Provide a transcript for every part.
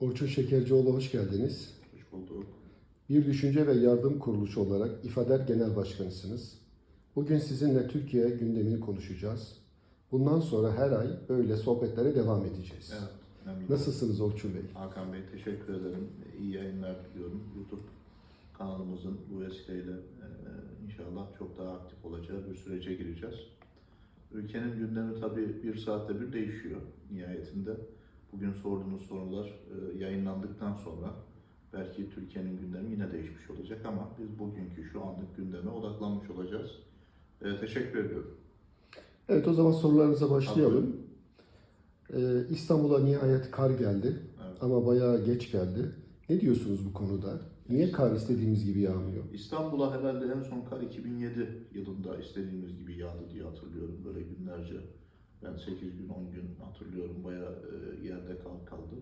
Orçun Şekercioğlu hoş geldiniz. Hoş bulduk. Bir düşünce ve yardım kuruluşu olarak İFADER Genel Başkanısınız. Bugün sizinle Türkiye gündemini konuşacağız. Bundan sonra her ay böyle sohbetlere devam edeceğiz. Evet, memnun Nasılsınız Orçun Bey? Hakan Bey teşekkür ederim. İyi yayınlar diliyorum. YouTube kanalımızın bu vesileyle e, inşallah çok daha aktif olacağı bir sürece gireceğiz. Ülkenin gündemi tabii bir saatte bir değişiyor nihayetinde. Bugün sorduğunuz sorular e, yayınlandıktan sonra belki Türkiye'nin gündemi yine değişmiş olacak ama biz bugünkü şu anlık gündeme odaklanmış olacağız. E, teşekkür ediyorum. Evet o zaman sorularınıza başlayalım. Ee, İstanbul'a nihayet kar geldi Evet. ama bayağı geç geldi. Ne diyorsunuz bu konuda? Niye kar istediğimiz gibi yağmıyor? İstanbul'a herhalde en son kar 2007 yılında istediğimiz gibi yağdı diye hatırlıyorum. Böyle günlerce, ben 8 gün 10 gün hatırlıyorum bayağı e, yerde kal kaldı.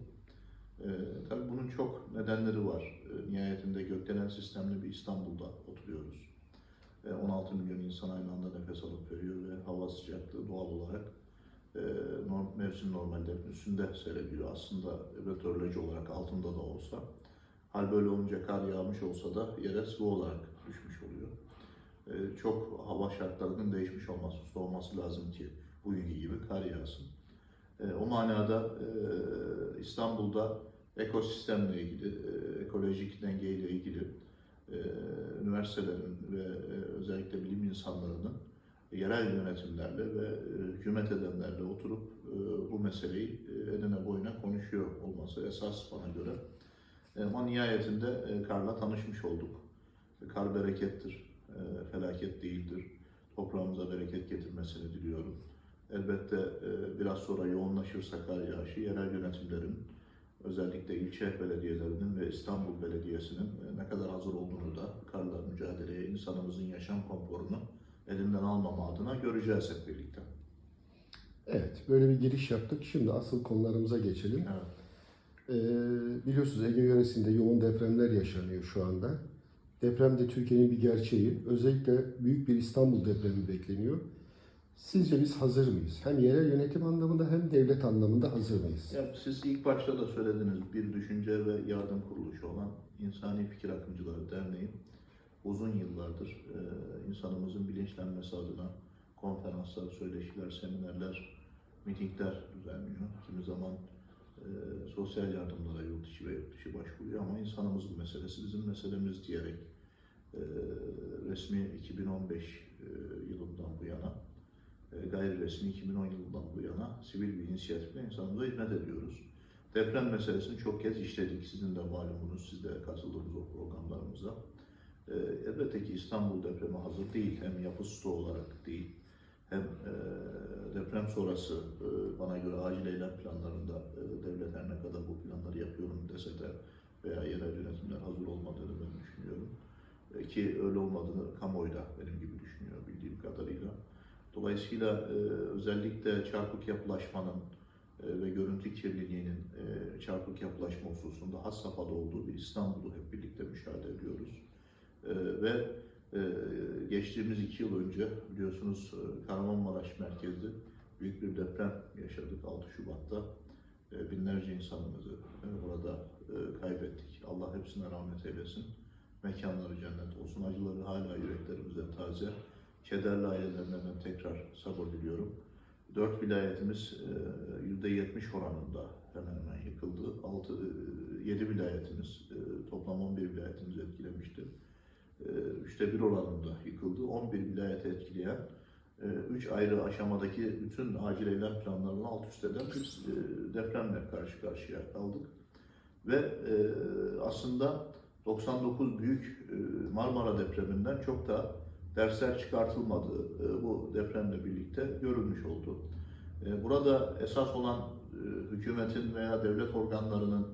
E, tabii bunun çok nedenleri var. E, nihayetinde gökdelen sistemli bir İstanbul'da oturuyoruz. E, 16 milyon insan aynı anda nefes alıp veriyor ve hava sıcaklığı doğal olarak e, norm, mevsim normallerinin üstünde seyrediyor. Aslında meteoroloji olarak altında da olsa. Hal böyle olunca kar yağmış olsa da yere sıvı olarak düşmüş oluyor. Ee, çok hava şartlarının değişmiş olması, soğuması lazım ki bugünkü gibi kar yağsın. Ee, o manada e, İstanbul'da ekosistemle ilgili, e, ekolojik dengeyle ilgili e, üniversitelerin ve e, özellikle bilim insanlarının yerel yönetimlerle ve e, hükümet edenlerle oturup e, bu meseleyi e, enine boyuna konuşuyor olması esas bana göre. E, Ama nihayetinde e, karla tanışmış olduk. E, Kar berekettir, e, felaket değildir. Toprağımıza bereket getirmesini diliyorum. Elbette e, biraz sonra yoğunlaşırsa kar yağışı yerel yönetimlerin, özellikle ilçe belediyelerinin ve İstanbul Belediyesi'nin e, ne kadar hazır olduğunu da karla mücadeleye, insanımızın yaşam konforunu elinden almama adına göreceğiz hep birlikte. Evet, böyle bir giriş yaptık. Şimdi asıl konularımıza geçelim. Evet. Ee, biliyorsunuz Ege yöresinde yoğun depremler yaşanıyor şu anda. Deprem de Türkiye'nin bir gerçeği. Özellikle büyük bir İstanbul depremi bekleniyor. Sizce biz hazır mıyız? Hem yerel yönetim anlamında hem devlet anlamında hazır mıyız? Ya siz ilk başta da söylediniz bir düşünce ve yardım kuruluşu olan İnsani Fikir Akımcıları Derneği uzun yıllardır e, insanımızın bilinçlenmesi adına konferanslar, söyleşiler, seminerler, mitingler düzenliyor. Kimi zaman e, sosyal yardımlara yurt içi ve yurt dışı başvuruyor ama insanımızın meselesi bizim meselemiz diyerek e, resmi 2015 e, yılından bu yana gayri resmi 2010 yılından bu yana sivil bir inisiyatifle insanımıza hizmet ediyoruz. Deprem meselesini çok kez işledik. Sizin de malumunuz, siz de katıldınız o programlarımıza. E, elbette ki İstanbul depreme hazır değil. Hem yapı stoğu olarak değil, hem e, deprem sonrası e, bana göre acil eylem planlarında e, devlet her ne kadar bu planları yapıyorum dese de veya yerel yönetimler hazır olmadığını ben düşünüyorum. E, ki öyle olmadığını kamuoyu da benim gibi düşünüyor bildiğim kadarıyla. Dolayısıyla e, özellikle çarpık yapılaşmanın e, ve görüntü kirliliğinin e, çarpık yapılaşma hususunda has safhada olduğu bir İstanbul'u hep birlikte müşahede ediyoruz. E, ve e, geçtiğimiz iki yıl önce biliyorsunuz e, Kahramanmaraş merkezli büyük bir deprem yaşadık 6 Şubat'ta. E, binlerce insanımızı e, orada e, kaybettik. Allah hepsine rahmet eylesin. Mekanları cennet olsun. Acıları hala yüreklerimizde taze. Kederli ailelerine tekrar sabır diliyorum. Dört vilayetimiz e, %70 oranında hemen hemen yıkıldı. Altı, e, yedi vilayetimiz, e, toplam 11 vilayetimiz etkilemişti. Üçte bir oranında yıkıldı. 11 vilayeti etkileyen üç ayrı aşamadaki bütün acil eylem planlarını alt üst eden bir depremle karşı karşıya kaldık. Ve aslında 99 büyük Marmara depreminden çok da dersler çıkartılmadığı e, bu depremle birlikte görülmüş oldu. E, Burada esas olan e, hükümetin veya devlet organlarının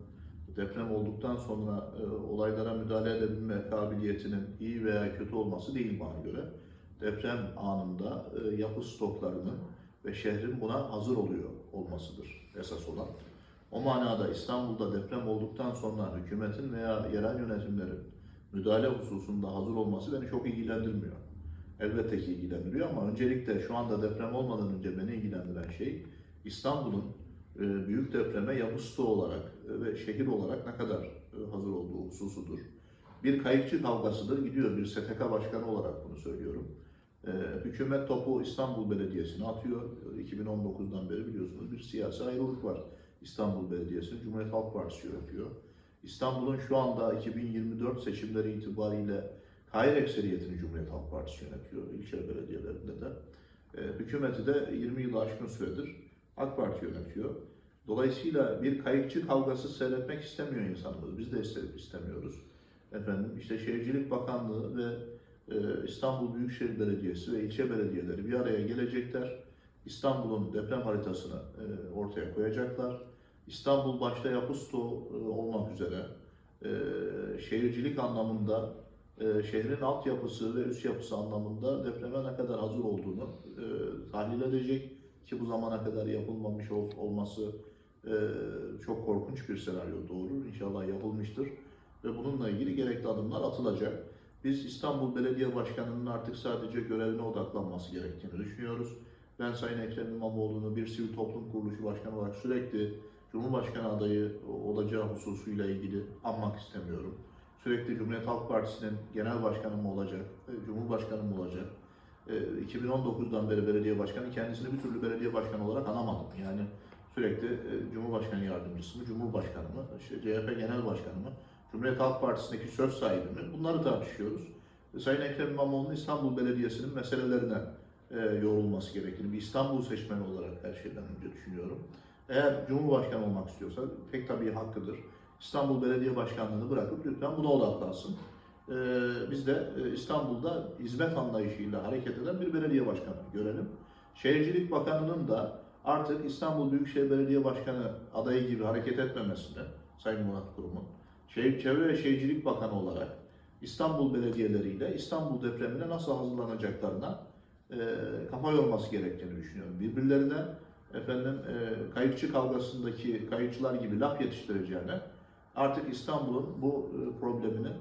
deprem olduktan sonra olaylara müdahale edebilme kabiliyetinin iyi veya kötü olması değil bana göre. Deprem anında yapı stoklarının ve şehrin buna hazır oluyor olmasıdır esas olan. O manada İstanbul'da deprem olduktan sonra hükümetin veya yerel yönetimlerin müdahale hususunda hazır olması beni çok ilgilendirmiyor. Elbette ki ilgilendiriyor ama öncelikle şu anda deprem olmadan önce beni ilgilendiren şey İstanbul'un e, büyük depreme yapı stoğu olarak e, ve şehir olarak ne kadar e, hazır olduğu hususudur. Bir kayıkçı kavgasıdır gidiyor. Bir STK başkanı olarak bunu söylüyorum. Hükümet topu İstanbul Belediyesi'ne atıyor. E, 2019'dan beri biliyorsunuz bir siyasi ayrılık var. İstanbul Belediyesi Cumhuriyet Halk Partisi yönetiyor. İstanbul'un şu anda 2024 seçimleri itibariyle hayır ekseriyetini Cumhuriyet Halk Partisi yönetiyor. ilçe belediyelerinde de. E, hükümeti de 20 yılı aşkın süredir AK Parti yönetiyor. Dolayısıyla bir kayıkçı kavgası seyretmek istemiyor insanımız. Biz de iste- istemiyoruz. Efendim işte Şehircilik Bakanlığı ve e, İstanbul Büyükşehir Belediyesi ve ilçe belediyeleri bir araya gelecekler. İstanbul'un deprem haritasını e, ortaya koyacaklar. İstanbul başta yapı e, olmak üzere e, şehircilik anlamında e, şehrin altyapısı ve üst yapısı anlamında depreme ne kadar hazır olduğunu e, tahlil edecek ki bu zamana kadar yapılmamış ol- olması e, çok korkunç bir senaryo doğurur. İnşallah yapılmıştır ve bununla ilgili gerekli adımlar atılacak. Biz İstanbul Belediye Başkanı'nın artık sadece görevine odaklanması gerektiğini düşünüyoruz. Ben Sayın Ekrem İmamoğlu'nu bir sivil toplum kuruluşu başkanı olarak sürekli Cumhurbaşkanı adayı olacağı hususuyla ilgili anmak istemiyorum. Sürekli Cumhuriyet Halk Partisi'nin genel başkanı mı olacak, e, cumhurbaşkanı mı olacak? E, 2019'dan beri belediye başkanı, kendisini bir türlü belediye başkanı olarak anamadım. Yani sürekli e, Cumhurbaşkanı yardımcısı mı, Cumhurbaşkanı mı, işte CHP Genel Başkanı mı, Cumhuriyet Halk Partisi'ndeki söz sahibi mi? Bunları tartışıyoruz. E, Sayın Ekrem İmamoğlu'nun İstanbul Belediyesi'nin meselelerine e, yorulması gerektiğini, bir İstanbul seçmeni olarak her şeyden önce düşünüyorum. Eğer Cumhurbaşkanı olmak istiyorsa pek tabii hakkıdır. İstanbul Belediye Başkanlığı'nı bırakıp lütfen buna odaklansın. Ee, biz de e, İstanbul'da hizmet anlayışıyla hareket eden bir belediye başkanı görelim. Şehircilik Bakanı'nın da artık İstanbul Büyükşehir Belediye Başkanı adayı gibi hareket etmemesini, Sayın Murat Kurum'un, Çevre ve Şehircilik Bakanı olarak İstanbul belediyeleriyle İstanbul depremine nasıl hazırlanacaklarına e, kafa yorması gerektiğini düşünüyorum. Birbirlerine efendim e, kayıkçı kavgasındaki kayıkçılar gibi laf yetiştireceğine artık İstanbul'un bu e, problemini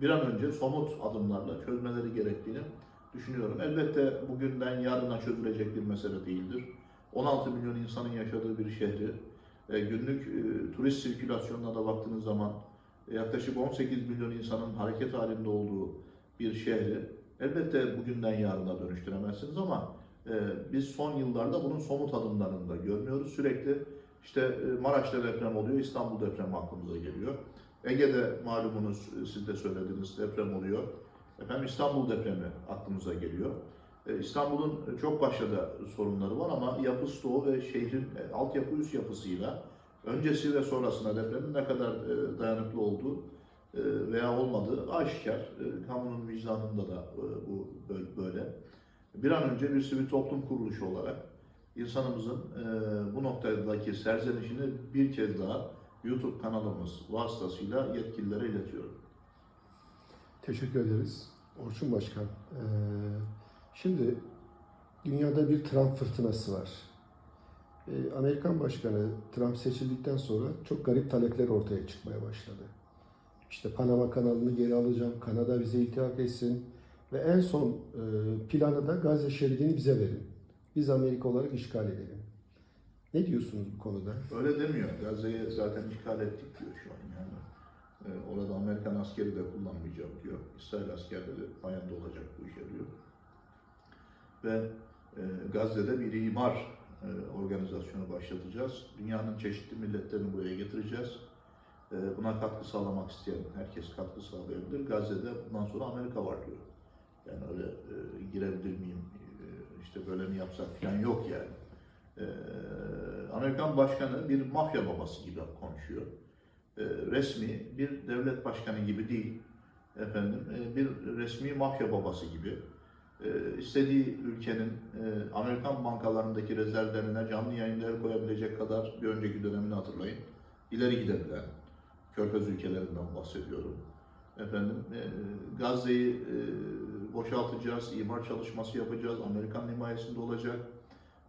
bir an önce somut adımlarla çözmeleri gerektiğini düşünüyorum. Elbette bugünden yarına çözülecek bir mesele değildir. 16 milyon insanın yaşadığı bir şehri, e, günlük e, turist sirkülasyonuna da baktığınız zaman yaklaşık 18 milyon insanın hareket halinde olduğu bir şehri elbette bugünden yarına dönüştüremezsiniz ama biz son yıllarda bunun somut adımlarını da görmüyoruz. Sürekli işte e, Maraş'ta deprem oluyor, İstanbul depremi aklımıza geliyor. Ege'de malumunuz e, siz de söylediniz deprem oluyor. Efendim İstanbul depremi aklımıza geliyor. E, İstanbul'un çok başka da sorunları var ama yapı stoğu ve şehrin altyapı üst yapısıyla öncesi ve sonrasında depremin ne kadar dayanıklı olduğu veya olmadığı aşikar. Kamunun vicdanında da bu böyle. Bir an önce bir sivil toplum kuruluşu olarak insanımızın e, bu noktadaki serzenişini bir kez daha YouTube kanalımız vasıtasıyla yetkililere iletiyorum. Teşekkür ederiz. Orçun Başkan. Ee, şimdi dünyada bir Trump fırtınası var. Ee, Amerikan Başkanı Trump seçildikten sonra çok garip talepler ortaya çıkmaya başladı. İşte Panama kanalını geri alacağım, Kanada bize iltihak etsin ve en son e, planı da Gazze şeridini bize verin. Biz Amerika olarak işgal edelim. Ne diyorsunuz bu konuda? Öyle demiyor. Gazze'yi zaten işgal ettik diyor şu an yani. E, orada Amerikan askeri de kullanmayacağım diyor. İsrail askerleri payında olacak bu işe diyor. Ve e, Gazze'de bir imar e, organizasyonu başlatacağız. Dünyanın çeşitli milletlerini buraya getireceğiz. E, buna katkı sağlamak isteyen herkes katkı sağlayabilir. Gazze'de bundan sonra Amerika var diyor. Yani öyle e, girebilir miyim, işte böyle mi yapsak falan yok yani. Ee, Amerikan başkanı bir mafya babası gibi konuşuyor. Ee, resmi bir devlet başkanı gibi değil. Efendim e, bir resmi mafya babası gibi. Ee, istediği ülkenin e, Amerikan bankalarındaki rezervlerine canlı yayında el koyabilecek kadar bir önceki dönemini hatırlayın. İleri gidebilen Körfez ülkelerinden bahsediyorum. Efendim e, Gazze'yi e, boşaltacağız, imar çalışması yapacağız, Amerikan himayesinde olacak.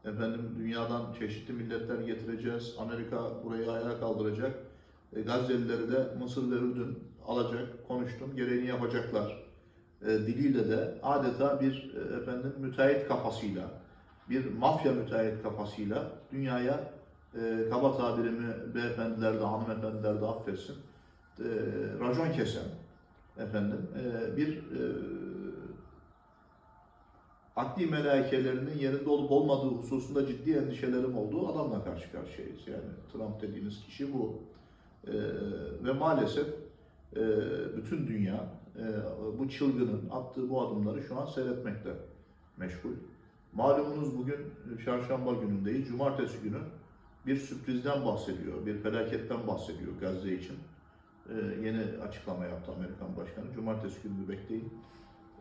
Efendim dünyadan çeşitli milletler getireceğiz. Amerika burayı ayağa kaldıracak. E, Gazze'lileri de Mısır ve Ürdün alacak. Konuştum. Gereğini yapacaklar. E, diliyle de adeta bir e, efendim müteahhit kafasıyla, bir mafya müteahhit kafasıyla dünyaya e, kaba tabirimi beyefendiler de hanımefendiler de affetsin. E, racon kesen efendim e, bir e, akli melaikelerinin yerinde olup olmadığı hususunda ciddi endişelerim olduğu adamla karşı karşıyayız. Yani Trump dediğiniz kişi bu. E, ve maalesef e, bütün dünya e, bu çılgının attığı bu adımları şu an seyretmekte meşgul. Malumunuz bugün çarşamba günündeyiz. Cumartesi günü bir sürprizden bahsediyor, bir felaketten bahsediyor Gazze için. Ee, yeni açıklama yaptı Amerikan Başkanı. Cumartesi günü bekleyin.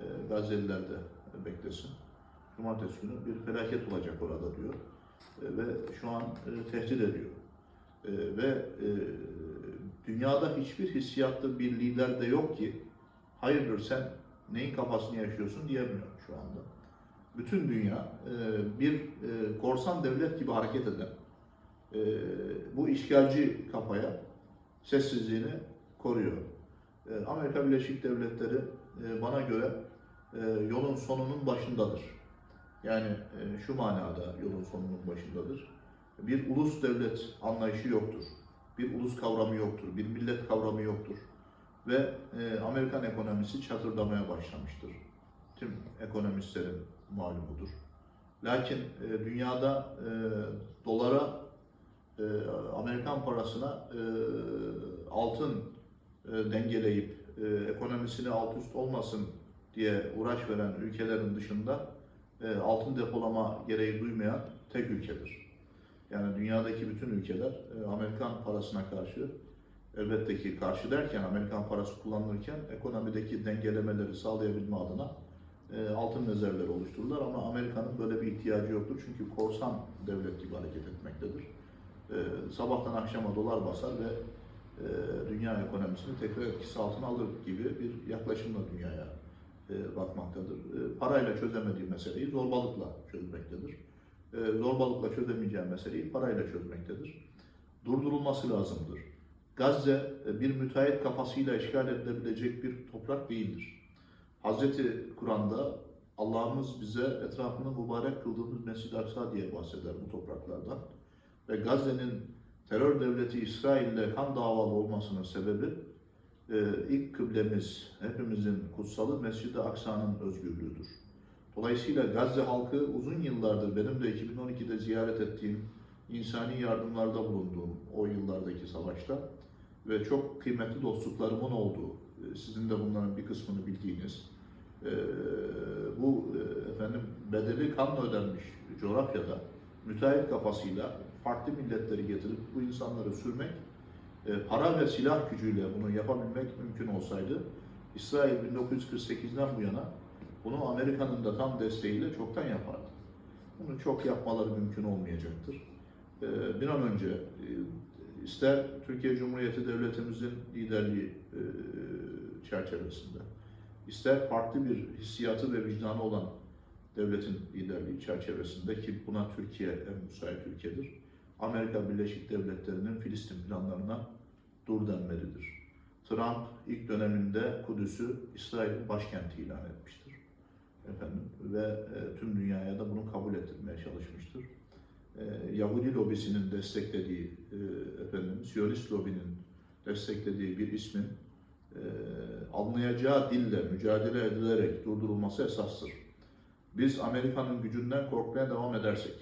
Ee, Gazze'liler de beklesin. Cumartesi günü bir felaket olacak orada diyor. Ee, ve şu an e, tehdit ediyor. Ee, ve e, dünyada hiçbir hissiyatlı bir lider de yok ki hayırdır sen neyin kafasını yaşıyorsun diyemiyor şu anda. Bütün dünya e, bir e, korsan devlet gibi hareket eden e, bu işgalci kafaya sessizliğini koruyor. E, Amerika Birleşik Devletleri e, bana göre e, yolun sonunun başındadır. Yani e, şu manada yolun sonunun başındadır. Bir ulus devlet anlayışı yoktur. Bir ulus kavramı yoktur. Bir millet kavramı yoktur. Ve e, Amerikan ekonomisi çatırdamaya başlamıştır. Tüm ekonomistlerin malumudur. Lakin e, dünyada dolara, Amerikan parasına altın e, dengeleyip ekonomisini alt üst olmasın diye uğraş veren ülkelerin dışında e, altın depolama gereği duymayan tek ülkedir. Yani dünyadaki bütün ülkeler e, Amerikan parasına karşı elbette ki karşı derken Amerikan parası kullanılırken ekonomideki dengelemeleri sağlayabilme adına e, altın rezervleri oluştururlar ama Amerika'nın böyle bir ihtiyacı yoktur çünkü korsan devlet gibi hareket etmektedir. E, sabahtan akşama dolar basar ve e, dünya ekonomisini tekrar etkisi altına alır gibi bir yaklaşımla dünyaya e, bakmaktadır. E, parayla çözemediği meseleyi zorbalıkla çözmektedir. E, zorbalıkla çözemeyeceği meseleyi parayla çözmektedir. Durdurulması lazımdır. Gazze e, bir müteahhit kafasıyla işgal edilebilecek bir toprak değildir. Hazreti Kur'an'da Allah'ımız bize etrafını mübarek kıldığımız Mescid-i Aksa diye bahseder bu topraklardan. Ve Gazze'nin terör devleti İsrail'le kan davalı olmasının sebebi e, ilk kıblemiz, hepimizin kutsalı Mescid-i Aksa'nın özgürlüğüdür. Dolayısıyla Gazze halkı uzun yıllardır benim de 2012'de ziyaret ettiğim, insani yardımlarda bulunduğum o yıllardaki savaşta ve çok kıymetli dostluklarımın olduğu, e, sizin de bunların bir kısmını bildiğiniz, e, bu e, efendim bedeli kanla ödenmiş coğrafyada müteahhit kafasıyla farklı milletleri getirip bu insanları sürmek, para ve silah gücüyle bunu yapabilmek mümkün olsaydı, İsrail 1948'den bu yana bunu Amerika'nın da tam desteğiyle çoktan yapardı. Bunu çok yapmaları mümkün olmayacaktır. E, bir an önce e, ister Türkiye Cumhuriyeti Devletimizin liderliği e, çerçevesinde, ister farklı bir hissiyatı ve vicdanı olan devletin liderliği çerçevesinde ki buna Türkiye en müsait ülkedir. Amerika Birleşik Devletleri'nin Filistin planlarına dur denmelidir. Trump ilk döneminde Kudüs'ü İsrail'in başkenti ilan etmiştir. Efendim ve e, tüm dünyaya da bunu kabul ettirmeye çalışmıştır. E, Yahudi lobisinin desteklediği, e, efendim Siyonist lobinin desteklediği bir ismin e, anlayacağı dille mücadele edilerek durdurulması esastır. Biz Amerika'nın gücünden korkmaya devam edersek,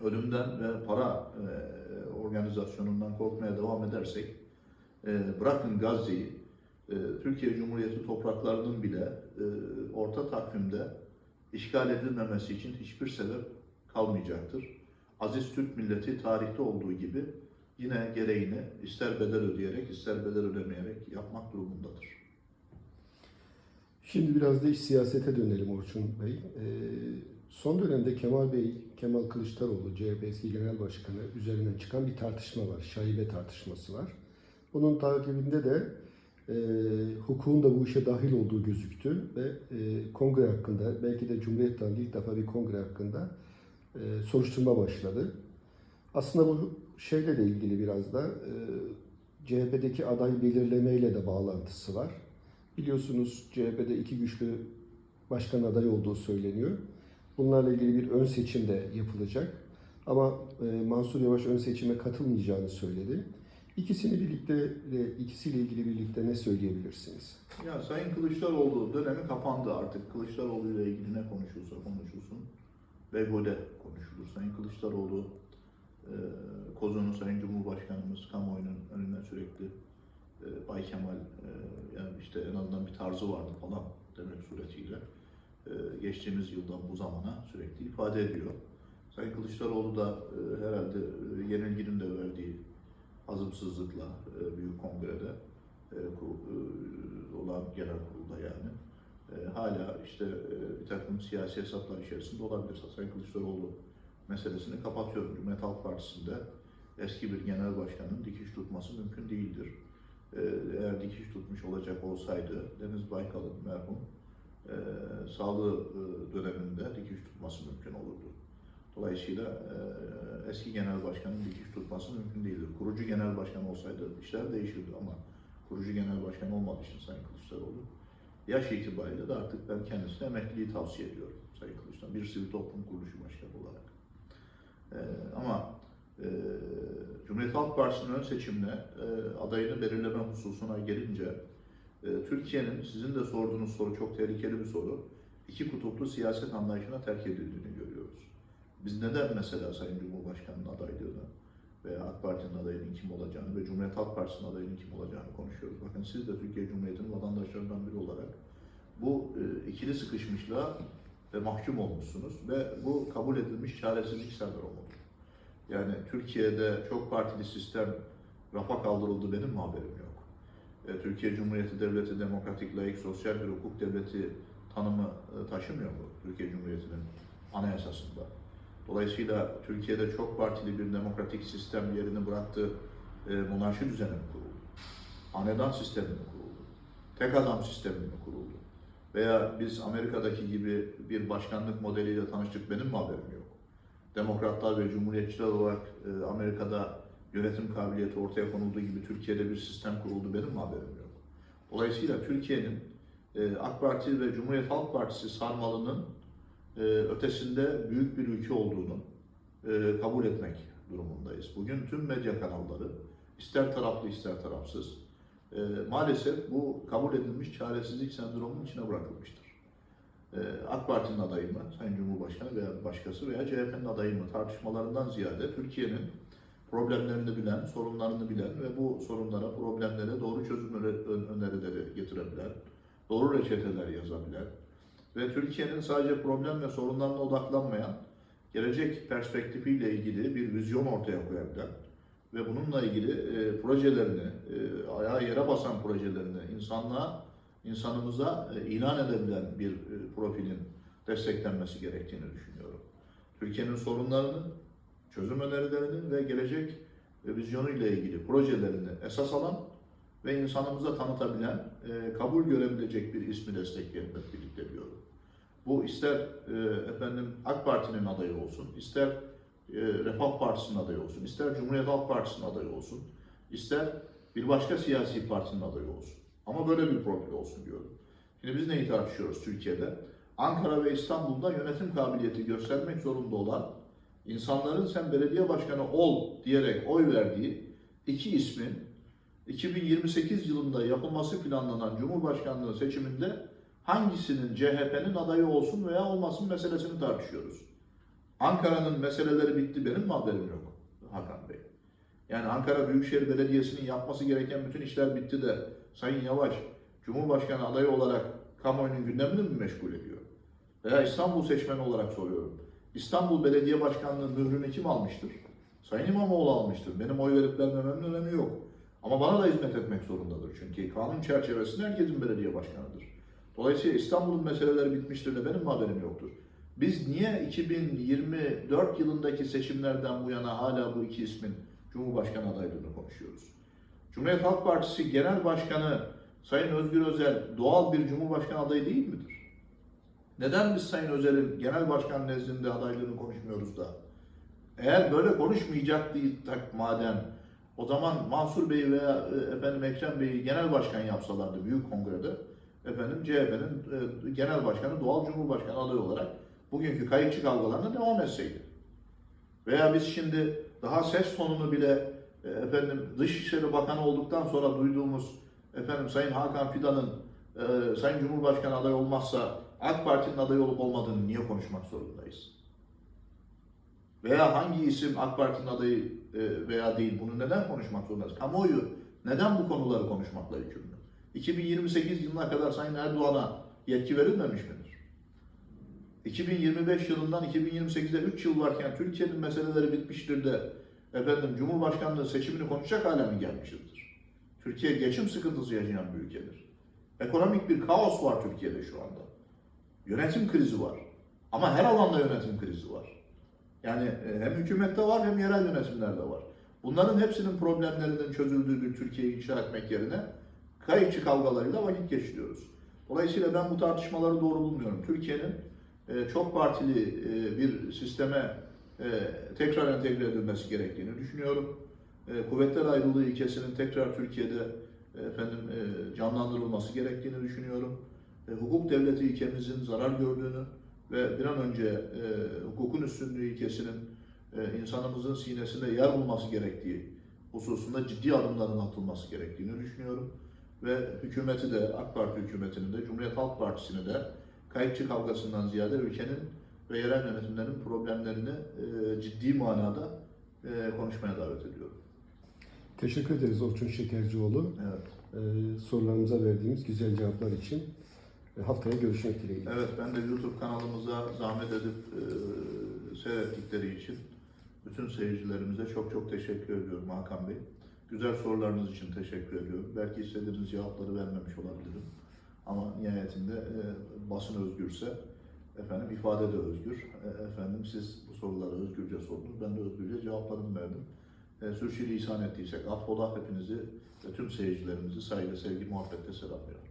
ölümden ve para e, organizasyonundan korkmaya devam edersek, e, bırakın Gazze'yi, e, Türkiye Cumhuriyeti topraklarının bile e, orta takvimde işgal edilmemesi için hiçbir sebep kalmayacaktır. Aziz Türk milleti tarihte olduğu gibi yine gereğini ister bedel ödeyerek ister bedel ödemeyerek yapmak durumundadır. Şimdi biraz da iç siyasete dönelim Orçun Bey. Ee, son dönemde Kemal Bey, Kemal Kılıçdaroğlu, CHP eski genel başkanı üzerinden çıkan bir tartışma var. Şaibe tartışması var. Bunun takibinde de e, hukukun da bu işe dahil olduğu gözüktü ve e, kongre hakkında, belki de Cumhuriyet tarihi ilk defa bir kongre hakkında e, soruşturma başladı. Aslında bu şeyle de ilgili biraz da e, CHP'deki aday belirlemeyle de bağlantısı var. Biliyorsunuz CHP'de iki güçlü başkan adayı olduğu söyleniyor. Bunlarla ilgili bir ön seçim de yapılacak. Ama e, Mansur Yavaş ön seçime katılmayacağını söyledi. İkisini birlikte, e, ikisiyle ilgili birlikte ne söyleyebilirsiniz? Ya Sayın Kılıçdaroğlu dönemi kapandı artık. Kılıçdaroğlu ile ilgili ne konuşulsa konuşulsun. Begode konuşulur. Sayın Kılıçdaroğlu e, Kozan'ın Sayın Cumhurbaşkanımız kamuoyunun önüne sürekli e, Bay Kemal e, yani işte en azından bir tarzı vardı falan demek suretiyle e, geçtiğimiz yıldan bu zamana sürekli ifade ediyor. Sayın Kılıçdaroğlu da e, herhalde e, yenilginin de verdiği hazımsızlıkla e, Büyük Kongre'de e, e, olan genel kurulda yani e, hala işte bir takım siyasi hesaplar içerisinde olabilir. Sayın Kılıçdaroğlu meselesini kapatıyorum. Cumhuriyet Halk Partisi'nde eski bir genel başkanın dikiş tutması mümkün değildir. Eğer dikiş tutmuş olacak olsaydı Deniz Baykal'ın merhum e, sağlığı döneminde dikiş tutması mümkün olurdu. Dolayısıyla e, eski genel başkanın dikiş tutması mümkün değildir. Kurucu genel başkan olsaydı işler değişirdi ama kurucu genel başkan olmadığı için Sayın Kılıçdaroğlu yaş itibariyle de artık ben kendisine emekliliği tavsiye ediyorum Sayın Kılıçdaroğlu. Bir sivil toplum kuruluşu başkanı olarak. E, ama e, Cumhuriyet Halk Partisi'nin ön seçimine e, adayını belirleme hususuna gelince e, Türkiye'nin sizin de sorduğunuz soru çok tehlikeli bir soru. İki kutuplu siyaset anlayışına terk edildiğini. Biz neden mesela Sayın Cumhurbaşkanı'nın adaylığını veya AK Parti'nin adayının kim olacağını ve Cumhuriyet Halk Partisi'nin adayının kim olacağını konuşuyoruz. Bakın siz de Türkiye Cumhuriyeti'nin vatandaşlarından biri olarak bu e, ikili sıkışmışlığa e, mahkum olmuşsunuz ve bu kabul edilmiş çaresizlik sendromu. Yani Türkiye'de çok partili sistem rafa kaldırıldı benim mi haberim yok. E, Türkiye Cumhuriyeti Devleti demokratik, layık, sosyal bir hukuk devleti tanımı e, taşımıyor mu Türkiye Cumhuriyeti'nin anayasasında? Dolayısıyla Türkiye'de çok partili bir demokratik sistem yerini bıraktı, e, monarşi düzeni mi kuruldu? Hanedan sistemi mi kuruldu? Tek adam sistemi mi kuruldu? Veya biz Amerika'daki gibi bir başkanlık modeliyle tanıştık benim mi haberim yok? Demokratlar ve Cumhuriyetçiler olarak e, Amerika'da yönetim kabiliyeti ortaya konulduğu gibi Türkiye'de bir sistem kuruldu benim mi haberim yok? Dolayısıyla Türkiye'nin e, AK Parti ve Cumhuriyet Halk Partisi sarmalının ötesinde büyük bir ülke olduğunu e, kabul etmek durumundayız. Bugün tüm medya kanalları ister taraflı ister tarafsız e, maalesef bu kabul edilmiş çaresizlik sendromunun içine bırakılmıştır. E, AK Parti'nin adayı mı, Sayın Cumhurbaşkanı veya başkası veya CHP'nin adayı mı tartışmalarından ziyade Türkiye'nin problemlerini bilen, sorunlarını bilen ve bu sorunlara, problemlere doğru çözüm öne- önerileri getirebilen, doğru reçeteler yazabilen ve Türkiye'nin sadece problem ve sorunlarına odaklanmayan, gelecek perspektifiyle ilgili bir vizyon ortaya koyabilen ve bununla ilgili e, projelerini, e, ayağa yere basan projelerini insanlığa, insanımıza e, ilan edebilen bir e, profilin desteklenmesi gerektiğini düşünüyorum. Türkiye'nin sorunlarını, çözüm önerilerini ve gelecek e, vizyonuyla ilgili projelerini esas alan ve insanımıza tanıtabilen, e, kabul görebilecek bir ismi destekleyelim hep birlikte diyorum. Bu ister e, efendim AK Parti'nin adayı olsun, ister e, Refah Partisi'nin adayı olsun, ister Cumhuriyet Halk Partisi'nin adayı olsun, ister bir başka siyasi partinin adayı olsun. Ama böyle bir profil olsun diyorum. Şimdi biz neyi tartışıyoruz Türkiye'de? Ankara ve İstanbul'da yönetim kabiliyeti göstermek zorunda olan insanların sen belediye başkanı ol diyerek oy verdiği iki ismin 2028 yılında yapılması planlanan Cumhurbaşkanlığı seçiminde hangisinin CHP'nin adayı olsun veya olmasın meselesini tartışıyoruz. Ankara'nın meseleleri bitti benim mi haberim yok Hakan Bey? Yani Ankara Büyükşehir Belediyesi'nin yapması gereken bütün işler bitti de Sayın Yavaş Cumhurbaşkanı adayı olarak kamuoyunun gündemini mi meşgul ediyor? Veya İstanbul seçmeni olarak soruyorum. İstanbul Belediye Başkanlığı mührünü kim almıştır? Sayın İmamoğlu almıştır. Benim oy verip vermememin önemi yok. Ama bana da hizmet etmek zorundadır. Çünkü kanun çerçevesinde herkesin belediye başkanıdır. Dolayısıyla İstanbul'un meseleleri bitmiştir de benim mi haberim yoktur? Biz niye 2024 yılındaki seçimlerden bu yana hala bu iki ismin Cumhurbaşkanı adaylığını konuşuyoruz? Cumhuriyet Halk Partisi Genel Başkanı Sayın Özgür Özel doğal bir Cumhurbaşkanı adayı değil midir? Neden biz Sayın Özel'in genel başkan nezdinde adaylığını konuşmuyoruz da? Eğer böyle konuşmayacaktıysak madem o zaman Mansur Bey veya e, efendim Ekrem Bey'i genel başkan yapsalardı büyük kongrede efendim CHP'nin e, genel başkanı doğal cumhurbaşkanı adayı olarak bugünkü kayıkçı kavgalarına devam etseydi. Veya biz şimdi daha ses tonunu bile e, efendim Dışişleri Bakanı olduktan sonra duyduğumuz efendim Sayın Hakan Fidan'ın e, Sayın Cumhurbaşkanı adayı olmazsa AK Parti'nin adayı olup olmadığını niye konuşmak zorundayız? Veya hangi isim AK Parti'nin adayı e, veya değil bunu neden konuşmak zorundayız? Kamuoyu neden bu konuları konuşmakla yükümlü? 2028 yılına kadar Sayın Erdoğan'a yetki verilmemiş midir? 2025 yılından 2028'e 3 yıl varken Türkiye'nin meseleleri bitmiştir de efendim Cumhurbaşkanlığı seçimini konuşacak hale mi gelmişizdir? Türkiye geçim sıkıntısı yaşayan bir ülkedir. Ekonomik bir kaos var Türkiye'de şu anda. Yönetim krizi var. Ama her alanda yönetim krizi var. Yani e, hem hükümette var hem yerel yönetimlerde var. Bunların hepsinin problemlerinin çözüldüğü bir Türkiye'yi inşa etmek yerine kayıkçı kavgalarıyla vakit geçiriyoruz. Dolayısıyla ben bu tartışmaları doğru bulmuyorum. Türkiye'nin e, çok partili e, bir sisteme e, tekrar entegre edilmesi gerektiğini düşünüyorum. Kuvvetler ayrılığı ilkesinin tekrar Türkiye'de efendim canlandırılması gerektiğini düşünüyorum. Hukuk devleti ilkemizin zarar gördüğünü ve bir an önce hukukun üstünlüğü ilkesinin insanımızın sinesinde yer bulması gerektiği hususunda ciddi adımların atılması gerektiğini düşünüyorum. Ve hükümeti de, AK Parti hükümetini de, Cumhuriyet Halk Partisi'ni de kayıkçı kavgasından ziyade ülkenin ve yerel yönetimlerin problemlerini e, ciddi manada e, konuşmaya davet ediyorum. Teşekkür ederiz Orçun Şekercioğlu. Evet. Ee, sorularımıza verdiğimiz güzel cevaplar için. Ee, Haftaya görüşmek dileğiyle. Evet, ben de YouTube kanalımıza zahmet edip e, seyrettikleri için bütün seyircilerimize çok çok teşekkür ediyorum Hakan Bey. Güzel sorularınız için teşekkür ediyorum. Belki istediğiniz cevapları vermemiş olabilirim. Ama nihayetinde e, basın özgürse efendim ifade de özgür. E, efendim siz bu soruları özgürce sordunuz. Ben de özgürce cevaplarımı verdim. E, sürçülisan ettiysek affola hepinizi ve tüm seyircilerimizi saygı, sevgi, muhabbetle selamlıyorum.